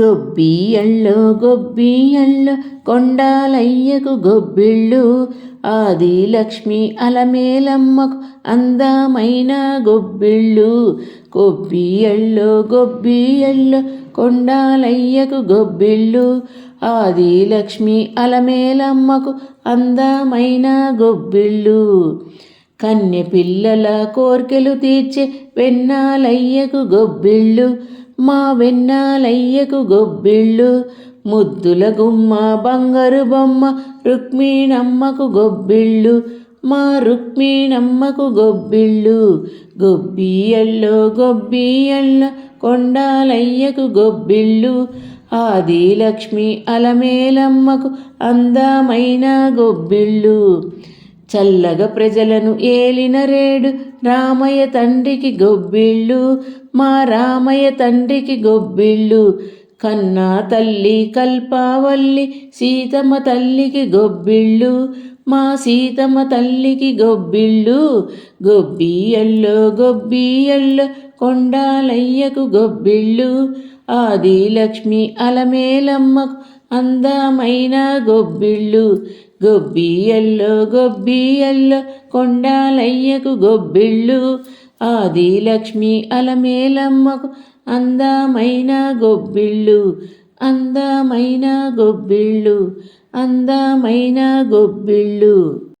గొబ్బియళ్ళు గొబ్బియళ్ళు కొండాలయ్యకు గొబ్బిళ్ళు. ఆదిలక్ష్మి అలమేలమ్మకు అందమైన గొబ్బిళ్ళు. గొబ్బియళ్ళు గొబ్బియళ్ళు కొండాలయ్యకు గొబ్బిళ్ళు. ఆదిలక్ష్మి అలమేలమ్మకు అందమైన గొబ్బిళ్ళు. కన్య పిల్లల కోర్కెలు తీర్చే వెన్నాలయ్యకు గొబ్బిళ్ళు. మా వెన్నాలయ్యకు గొబ్బిళ్ళు ముద్దుల గుమ్మ బంగారు బొమ్మ రుక్మిణమ్మకు గొబ్బిళ్ళు మా రుక్మిణమ్మకు గొబ్బిళ్ళు గొబ్బియల్లో గొబ్బియల్లో కొండాలయ్యకు గొబ్బిళ్ళు ఆదిలక్ష్మి అలమేలమ్మకు అందమైన గొబ్బిళ్ళు. చల్లగా ప్రజలను ఏలిన రేడు రామయ్య తండ్రికి గొబ్బిళ్ళు మా రామయ్య తండ్రికి గొబ్బిళ్ళు. కన్నా తల్లి కల్పావల్లి సీతమ్మ తల్లికి గొబ్బిళ్ళు మా సీతమ్మ తల్లికి గొబ్బిళ్ళు. గొబ్బియల్లో గొబ్బియల్లో కొండాలయ్యకు గొబ్బిళ్ళు. ఆదిలక్ష్మి అలమేలమ్మకు అందమైన గొబ్బిళ్ళు గొబ్బియల్లో గొబ్బియల్లో కొండాలయ్యకు గొబ్బిళ్ళు. ఆదిలక్ష్మి అలమేలమ్మకు అందమైన గొబ్బిళ్ళు అందమైన గొబ్బిళ్ళు అందమైన గొబ్బిళ్ళు.